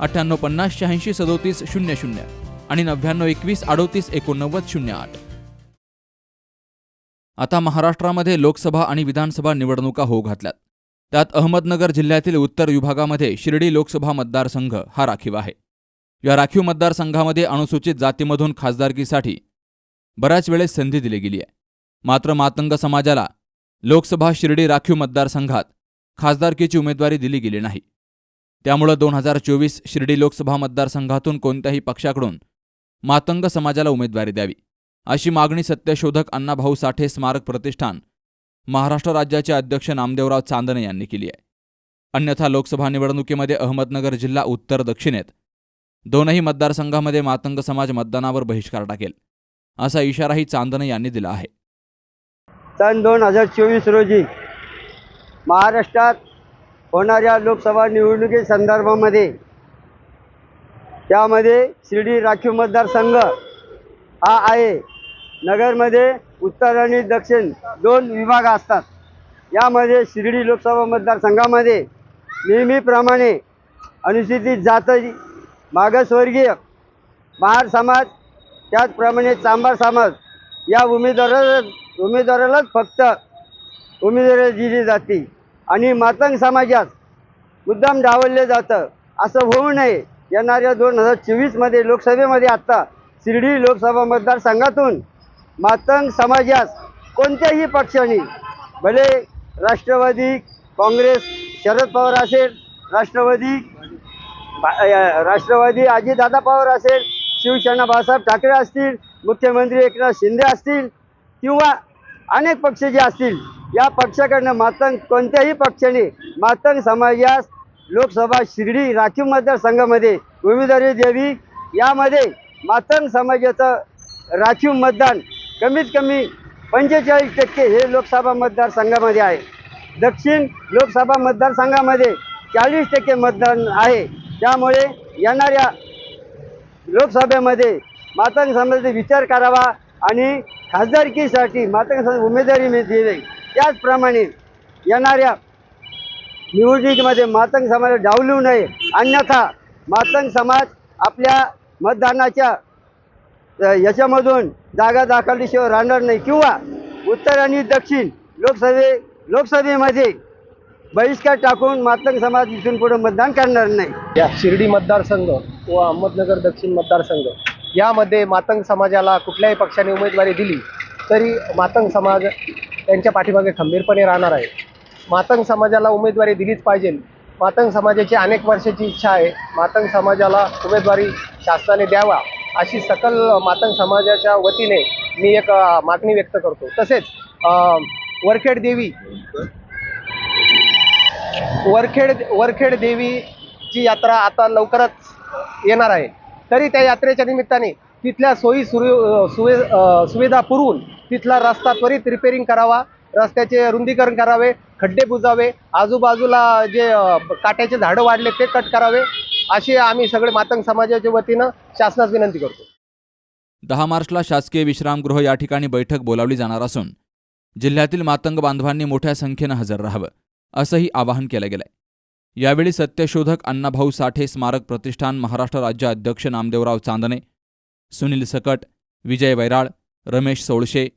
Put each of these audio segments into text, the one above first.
अठ्ठ्याण्णव पन्नास शहाऐंशी सदोतीस शून्य शून्य आणि नव्याण्णव एकवीस अडोतीस एकोणनव्वद शून्य आठ. आता महाराष्ट्रामध्ये लोकसभा आणि विधानसभा निवडणुका होऊ घातल्यात. त्यात अहमदनगर जिल्ह्यातील उत्तर विभागामध्ये शिर्डी लोकसभा मतदारसंघ हा राखीव आहे. या राखीव मतदारसंघामध्ये अनुसूचित जातीमधून खासदारकीसाठी बऱ्याच वेळेस संधी दिली गेली आहे. मात्र मातंग समाजाला लोकसभा शिर्डी राखीव मतदारसंघात खासदारकीची उमेदवारी दिली गेली नाही. त्यामुळं दोन हजार चोवीस शिर्डी लोकसभा मतदारसंघातून कोणत्याही पक्षाकडून मातंग समाजाला उमेदवारी द्यावी अशी मागणी सत्यशोधक अण्णाभाऊ साठे स्मारक प्रतिष्ठान महाराष्ट्र राज्याचे अध्यक्ष नामदेवराव चांदणे यांनी केली आहे. अन्यथा लोकसभा निवडणुकीमध्ये अहमदनगर जिल्हा उत्तर दक्षिणेत दोनही मतदारसंघामध्ये मातंग समाज मतदानावर बहिष्कार टाकेल असा इशाराही चांदणे यांनी दिला आहे. सन दोन हजार चोवीस रोजी महाराष्ट्रात होणाऱ्या लोकसभा निवडणुकी संदर्भामध्ये त्यामध्ये शिर्डी राखीव मतदारसंघ हा आहे. नगरमध्ये उत्तर आणि दक्षिण दोन विभाग असतात. यामध्ये शिर्डी लोकसभा मतदारसंघामध्ये नेहमीप्रमाणे अनुसूचित जाती मागासवर्गीय महार समाज त्याचप्रमाणे चांभार समाज या उमेदवाराला उमेदवारालाच फक्त उमेदवारी दिली जाते. आणि मातंग समाजात मुद्दाम डावलले जातं. असं होऊ नये. येणाऱ्या दोन हजार चोवीसमध्ये लोकसभेमध्ये आत्ता शिर्डी लोकसभा मतदारसंघातून मातंग समाजास कोणत्याही पक्षाने भले राष्ट्रवादी काँग्रेस शरद पवार असेल राष्ट्रवादी राष्ट्रवादी अजितदादा पवार असेल शिवसेना बाळासाहेब ठाकरे असतील मुख्यमंत्री एकनाथ शिंदे असतील किंवा अनेक पक्ष जे असतील या पक्षाकडनं मातंग कोणत्याही पक्षाने मातंग समाजास लोकसभा शिर्डी राखीव मतदारसंघामध्ये उमेदवारी द्यावी. यामध्ये मातंग समाजाचं राखीव मतदान कमीत कमी पंचेचाळीस टक्के हे लोकसभा मतदारसंघामध्ये आहे. दक्षिण लोकसभा मतदारसंघामध्ये चाळीस टक्के मतदान आहे. त्यामुळे येणाऱ्या लोकसभेमध्ये मातंग समाजाचा विचार करावा आणि खासदारकीसाठी मातंग समाज उमेदवारी मिळते. त्याचप्रमाणे येणाऱ्या निवडणुकीमध्ये मातंग समाज डावलू नये. अन्यथा मातंग समाज आपल्या मतदानाच्या याच्यामधून जागा दाखवल्याशिवाय राहणार नाही. किंवा उत्तर आणि दक्षिण लोकसभे लोकसभेमध्ये बहिष्कार टाकून मातंग समाज इथून पुढे मतदान करणार नाही. या शिर्डी मतदारसंघ व अहमदनगर दक्षिण मतदारसंघ यामध्ये मातंग समाजाला कुठल्याही पक्षाने उमेदवारी दिली तरी मातंग समाज त्यांच्या पाठीमागे खंबीरपणे राहणार आहे. मातंग समाजाला उमेदवारी दिलीच पाहिजे. मातंग समाजाची अनेक वर्षाची इच्छा आहे. मातंग समाजाला उमेदवारी शासनाने द्यावा अशी सकल मातंग समाजाच्या वतीने मी एक मागणी व्यक्त करतो. तसेच वरखेड देवी वरखेड वरखेड देवीची यात्रा आता लवकरच येणार आहे. तरी त्या यात्रेच्या निमित्ताने तिथल्या सोयी सुरू सुवे सुविधा पुरवून तिथला रस्ता त्वरित रिपेरिंग करावा रस्त्याचे रुंदीकरण करावे खड्डे बुजावे आजूबाजूला जे काट्याचे झाडं वाढले ते कट करावे अशी आम्ही सगळे मातंग समाजाच्या वतीनं शासनास विनंती करतो. दहा मार्चला शासकीय विश्रामगृह या ठिकाणी बैठक बोलावली जाणार असून जिल्ह्यातील मातंग बांधवांनी मोठ्या संख्येनं हजर राहावं असंही आवाहन केलं गेलंय. यावेळी सत्यशोधक अण्णाभाऊ साठे स्मारक प्रतिष्ठान महाराष्ट्र राज्य अध्यक्ष नामदेवराव चांदणे सुनील सकट विजय वैराळ रमेश सोळशे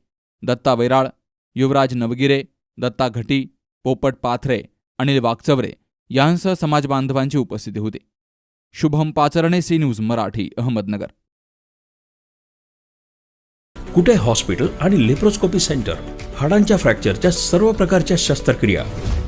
दत्ता वैराळ युवराज नवगिरे दत्ता घटी पोपट पाथरे अनिल वाकचवरे यांसह समाजबांधवांची उपस्थिती होती. Shubham Pacharne C news Marathi Ahmednagar. Kute hospital आणि लेप्रोस्कोपी सेंटर? हाडांच्या फ्रॅक्चरच्या सर्व प्रकारच्या शस्त्रक्रिया.